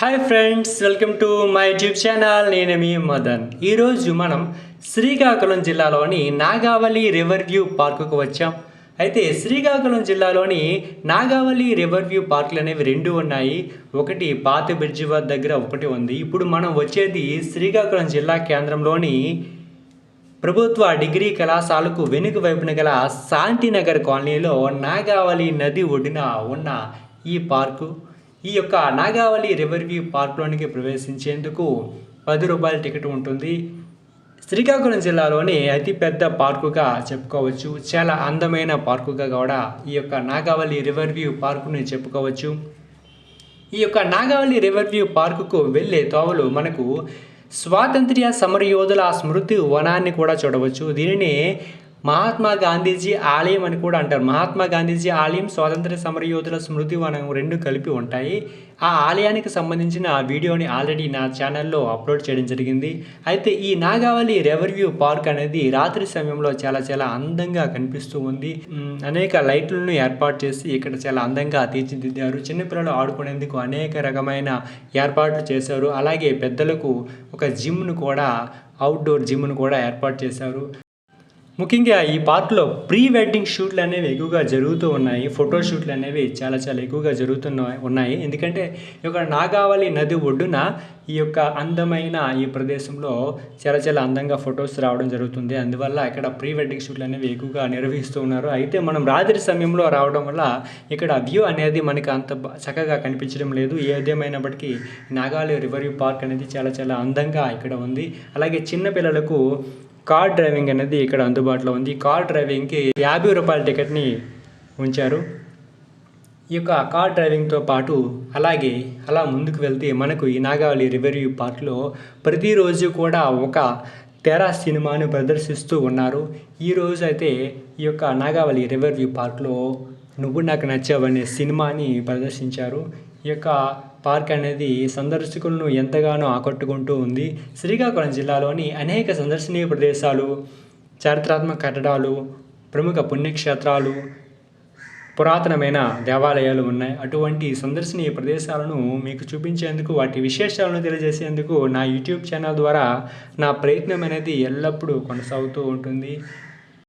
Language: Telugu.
Hi friends welcome to my YouTube channel. నేను మీ మదన్. ఈరోజు మనం శ్రీకాకుళం జిల్లాలోని నాగావళి రివర్ వ్యూ పార్కుకు వచ్చాం. అయితే శ్రీకాకుళం జిల్లాలోని నాగావళి రివర్ వ్యూ పార్కులు అనేవి రెండు ఉన్నాయి. ఒకటి పాత బ్రిడ్జి వద్ద దగ్గర ఒకటి ఉంది. ఇప్పుడు మనం వచ్చేది శ్రీకాకుళం జిల్లా కేంద్రంలోని ప్రభుత్వ డిగ్రీ కళాశాలకు వెనుక వైపున గల శాంతినగర్ కాలనీలో నాగావళి నది ఒడ్డున ఉన్న ఈ పార్కు. ఈ యొక్క నాగావళి రివర్ వ్యూ పార్క్లోనికి ప్రవేశించేందుకు పది రూపాయల టికెట్ ఉంటుంది. శ్రీకాకుళం జిల్లాలోని అతిపెద్ద పార్కుగా చెప్పుకోవచ్చు. చాలా అందమైన పార్కుగా కూడా ఈ యొక్క నాగావళి రివర్ వ్యూ పార్కుని చెప్పుకోవచ్చు. ఈ యొక్క నాగావళి రివర్ వ్యూ పార్కుకు వెళ్ళే తోవలు మనకు స్వాతంత్ర్య సమరయోధుల స్మృతి వనాన్ని కూడా చూడవచ్చు. దీనిని మహాత్మా గాంధీజీ ఆలయం అని కూడా అంటారు. మహాత్మా గాంధీజీ ఆలయం స్వాతంత్ర్య సమరయోధుల స్మృతి వనం రెండు కలిపి ఉంటాయి. ఆ ఆలయానికి సంబంధించిన వీడియోని ఆల్రెడీ నా ఛానల్లో అప్లోడ్ చేయడం జరిగింది. అయితే ఈ నాగావళి రెవర్వ్యూ పార్క్ అనేది రాత్రి సమయంలో చాలా చాలా అందంగా కనిపిస్తూ ఉంది. అనేక లైట్లను ఏర్పాటు చేసి ఇక్కడ చాలా అందంగా తీర్చిదిద్దారు. చిన్నపిల్లలు ఆడుకునేందుకు అనేక రకమైన ఏర్పాట్లు చేశారు. అలాగే పెద్దలకు ఒక జిమ్ను కూడా అవుట్డోర్ జిమ్ను కూడా ఏర్పాటు చేశారు. ముఖ్యంగా ఈ పార్క్లో ప్రీ వెడ్డింగ్ షూట్లు అనేవి ఎక్కువగా జరుగుతూ ఉన్నాయి. ఫోటో షూట్లు అనేవి చాలా చాలా ఎక్కువగా జరుగుతున్న ఉన్నాయి. ఎందుకంటే ఈ యొక్క నాగావళి నది ఒడ్డున ఈ యొక్క అందమైన ఈ ప్రదేశంలో చాలా చాలా అందంగా ఫొటోస్ రావడం జరుగుతుంది. అందువల్ల ఇక్కడ ప్రీ వెడ్డింగ్ షూట్లు అనేవి ఎక్కువగా నిర్వహిస్తూ ఉన్నారు. అయితే మనం రాత్రి సమయంలో రావడం వల్ల ఇక్కడ వ్యూ అనేది మనకి అంత చక్కగా కనిపించడం లేదు. ఏదేమైనప్పటికీ నాగావళి రివర్ వ్యూ పార్క్ అనేది చాలా చాలా అందంగా ఇక్కడ ఉంది. అలాగే చిన్నపిల్లలకు కార్ డ్రైవింగ్ అనేది ఇక్కడ అందుబాటులో ఉంది. కార్ డ్రైవింగ్కి యాభై రూపాయల టికెట్ని ఉంచారు. ఈ యొక్క కార్ డ్రైవింగ్తో పాటు అలాగే అలా ముందుకు వెళ్తే మనకు ఈ నాగావళి రివర్ పార్క్లో ప్రతిరోజు కూడా ఒక తెరా సినిమాను ప్రదర్శిస్తూ ఉన్నారు. ఈ రోజు అయితే ఈ యొక్క నాగావళి రివర్వ్యూ పార్క్లో నువ్వు నాకు నచ్చావనే సినిమాని ప్రదర్శించారు. ఈ యొక్క పార్క్ అనేది సందర్శకులను ఎంతగానో ఆకట్టుకుంటూ ఉంది. శ్రీకాకుళం జిల్లాలోని అనేక సందర్శనీయ ప్రదేశాలు చారిత్రాత్మక కట్టడాలు ప్రముఖ పుణ్యక్షేత్రాలు పురాతనమైన దేవాలయాలు ఉన్నాయి. అటువంటి సందర్శనీయ ప్రదేశాలను మీకు చూపించేందుకు వాటి విశేషాలను తెలియజేసేందుకు నా యూట్యూబ్ ఛానల్ ద్వారా నా ప్రయత్నం అనేది ఎల్లప్పుడూ కొనసాగుతూ ఉంటుంది.